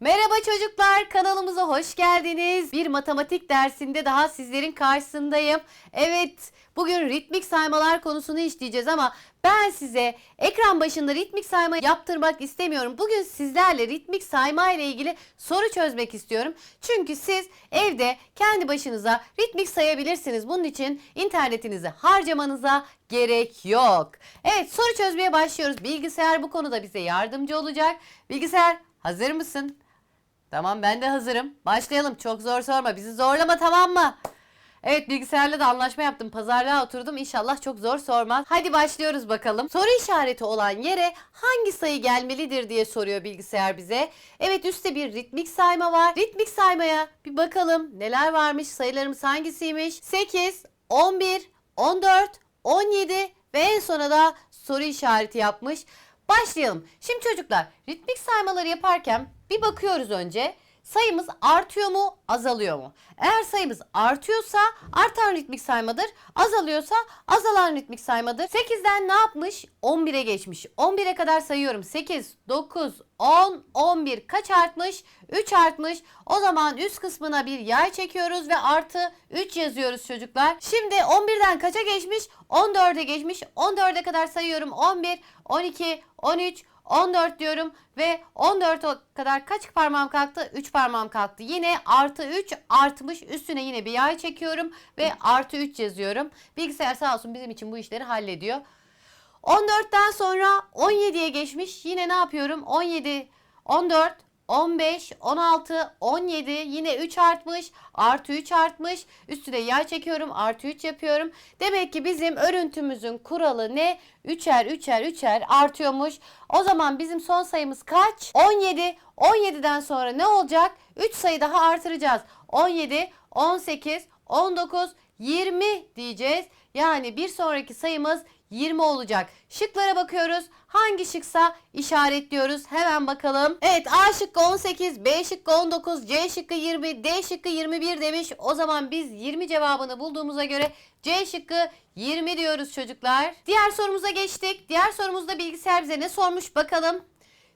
Merhaba çocuklar, kanalımıza hoş geldiniz. Bir matematik dersinde daha sizlerin karşısındayım. Evet, bugün ritmik saymalar konusunu işleyeceğiz ama ben size ekran başında ritmik sayma yaptırmak istemiyorum. Bugün sizlerle ritmik sayma ile ilgili soru çözmek istiyorum. Çünkü siz evde kendi başınıza ritmik sayabilirsiniz. Bunun için internetinizi harcamanıza gerek yok. Evet, soru çözmeye başlıyoruz. Bilgisayar bu konuda bize yardımcı olacak. Bilgisayar hazır mısın? Tamam ben de hazırım. Başlayalım. Çok zor sorma. Bizi zorlama tamam mı? Evet bilgisayarla da anlaşma yaptım. Pazarlığa oturdum. İnşallah çok zor sormaz. Hadi başlıyoruz bakalım. Soru işareti olan yere hangi sayı gelmelidir diye soruyor bilgisayar bize. Evet üstte bir ritmik sayma var. Ritmik saymaya bir bakalım. Neler varmış? Sayılarımız hangisiymiş? 8, 11, 14, 17 ve en sona da soru işareti yapmış. Başlayalım. Şimdi çocuklar ritmik saymaları yaparken bir bakıyoruz önce. Sayımız artıyor mu, azalıyor mu? Eğer sayımız artıyorsa artan ritmik saymadır. Azalıyorsa azalan ritmik saymadır. 8'den ne yapmış? 11'e geçmiş. 11'e kadar sayıyorum. 8, 9, 10, 11 kaç artmış? 3 artmış. O zaman üst kısmına bir yay çekiyoruz ve artı 3 yazıyoruz çocuklar. Şimdi 11'den kaça geçmiş? 14'e geçmiş. 14'e kadar sayıyorum. 11, 12, 13, 14 diyorum ve 14 kadar kaç parmağım kalktı? 3 parmağım kalktı. Yine artı 3 artmış. Üstüne yine bir yay çekiyorum ve artı 3 yazıyorum. Bilgisayar sağ olsun bizim için bu işleri hallediyor. 14'ten sonra 17'ye geçmiş. Yine ne yapıyorum? 17, 14, 15, 16, 17 yine 3 artmış. Artı 3 artmış. Üstüne yay çekiyorum. Artı 3 yapıyorum. Demek ki bizim örüntümüzün kuralı ne? 3'er 3'er 3'er artıyormuş. O zaman bizim son sayımız kaç? 17. 17'den sonra ne olacak? 3 sayı daha artıracağız. 17, 18, 19, 20 diyeceğiz. Yani bir sonraki sayımız 20 olacak. Şıklara bakıyoruz. Hangi şıksa işaretliyoruz. Hemen bakalım. Evet A şıkkı 18, B şıkkı 19, C şıkkı 20, D şıkkı 21 demiş. O zaman biz 20 cevabını bulduğumuza göre C şıkkı 20 diyoruz çocuklar. Diğer sorumuza geçtik. Diğer sorumuzda bilgisayar bize ne sormuş bakalım.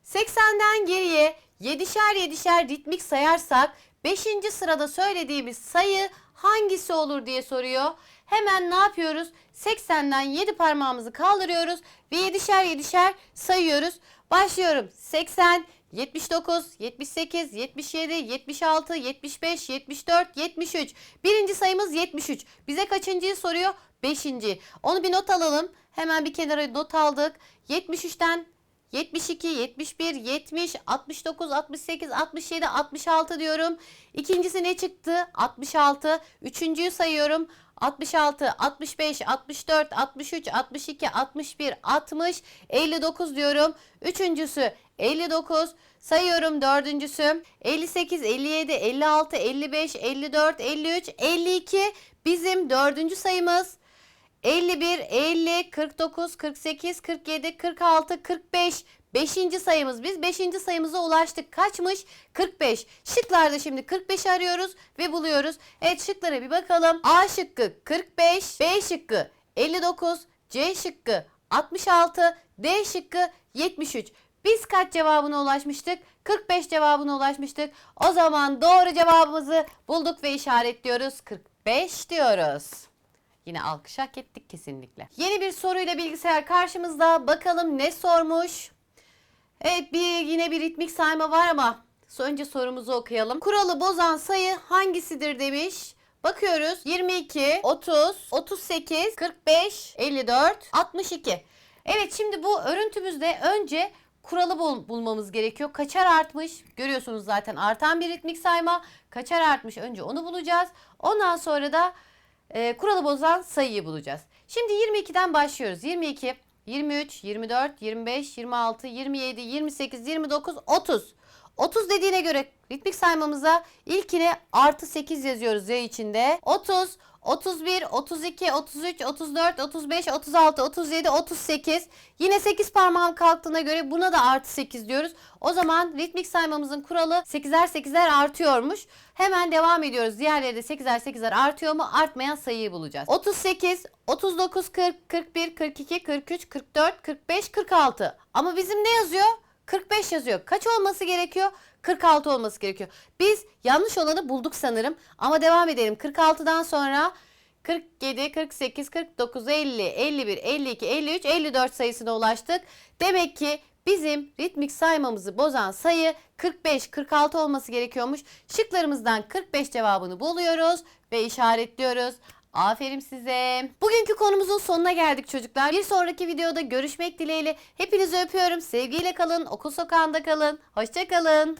80'den geriye 7'şer 7'şer ritmik sayarsak 5. sırada söylediğimiz sayı hangisi olur diye soruyor. Hemen ne yapıyoruz? 80'den 7 parmağımızı kaldırıyoruz ve 7'şer 7'şer sayıyoruz. Başlıyorum. 80, 79, 78, 77, 76, 75, 74, 73. Birinci sayımız 73. Bize kaçıncıyı soruyor? Beşinci. Onu bir not alalım. Hemen bir kenara not aldık. 73'ten 72, 71, 70, 69, 68, 67, 66 diyorum. İkincisi ne çıktı? 66. Üçüncüyü sayıyorum. 66, 65, 64, 63, 62, 61, 60, 59 diyorum. Üçüncüsü 59. Sayıyorum dördüncüsü. 58, 57, 56, 55, 54, 53, 52 bizim dördüncü sayımız. 51, 50, 49, 48, 47, 46, 45. Beşinci sayımız. Biz beşinci sayımıza ulaştık. Kaçmış? 45. Şıklarda şimdi 45 arıyoruz ve buluyoruz. Evet şıklara bir bakalım. A şıkkı 45, B şıkkı 59, C şıkkı 66, D şıkkı 73. Biz kaç cevabına ulaşmıştık? 45 cevabına ulaşmıştık. O zaman doğru cevabımızı bulduk ve işaretliyoruz. 45 diyoruz. Yine alkış hak ettik kesinlikle. Yeni bir soruyla bilgisayar karşımızda. Bakalım ne sormuş? Evet bir yine bir ritmik sayma var ama önce sorumuzu okuyalım. Kuralı bozan sayı hangisidir demiş. Bakıyoruz 22, 30, 38, 45, 54, 62. Evet şimdi bu örüntümüzde önce kuralı bul- bulmamız gerekiyor. Kaçar artmış? Görüyorsunuz zaten artan bir ritmik sayma. Kaçar artmış? Önce onu bulacağız. Ondan sonra da e, kuralı bozan sayıyı bulacağız. Şimdi 22'den başlıyoruz. 22, 23, 24, 25, 26, 27, 28, 29, 30. 30 dediğine göre ritmik saymamıza ilkine artı 8 yazıyoruz ya içinde. 30, 31, 32, 33, 34, 35, 36, 37, 38. Yine 8 parmağım kalktığına göre buna da artı 8 diyoruz. O zaman ritmik saymamızın kuralı 8'er 8'er artıyormuş. Hemen devam ediyoruz. Diğerleri de 8'er 8'er artıyor mu? Artmayan sayıyı bulacağız. 38, 39, 40, 41, 42, 43, 44, 45, 46. Ama bizim ne yazıyor? 45 yazıyor. Kaç olması gerekiyor? 46 olması gerekiyor. Biz yanlış olanı bulduk sanırım ama devam edelim. 46'dan sonra 47, 48, 49, 50, 51, 52, 53, 54 sayısına ulaştık. Demek ki bizim ritmik saymamızı bozan sayı 45, 46 olması gerekiyormuş. Şıklarımızdan 45 cevabını buluyoruz ve işaretliyoruz. Aferin size. Bugünkü konumuzun sonuna geldik çocuklar. Bir sonraki videoda görüşmek dileğiyle. Hepinizi öpüyorum. Sevgiyle kalın. Okul sokağında kalın. Hoşçakalın.